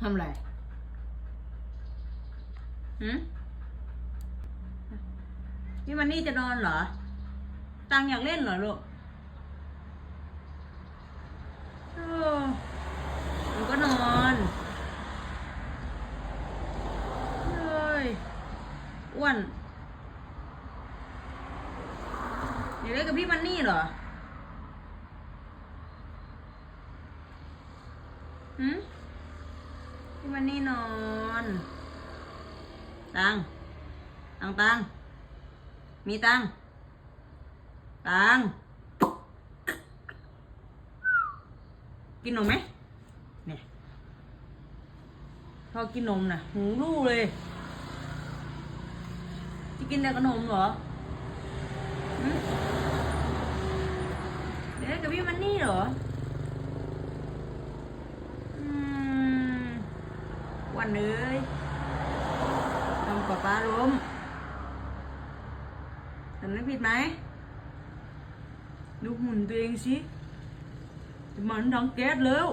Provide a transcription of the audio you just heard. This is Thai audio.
ทำไรหืมพี่มันนี่จะนอนเหรอ ตังอยากเล่นเหรอลูกเออมันก็นอนเฮ้ยอ้วนอยากเล่นกับพี่มันนี่เหรอหืม มันนี่นอน ตัง ตังตัง มีตัง ตัง กินนมไหมเนี่ยพอกินนมนะหูรูเลย จะกินแต่ขนมเหรอเดี๋ยวกับพี่มันนี่เหรอม วันเอ้ยทำกับป้าล้มทำได้ผิดไหม ดูหุ่นตัวเองสิมันดังแก๊สแล้ว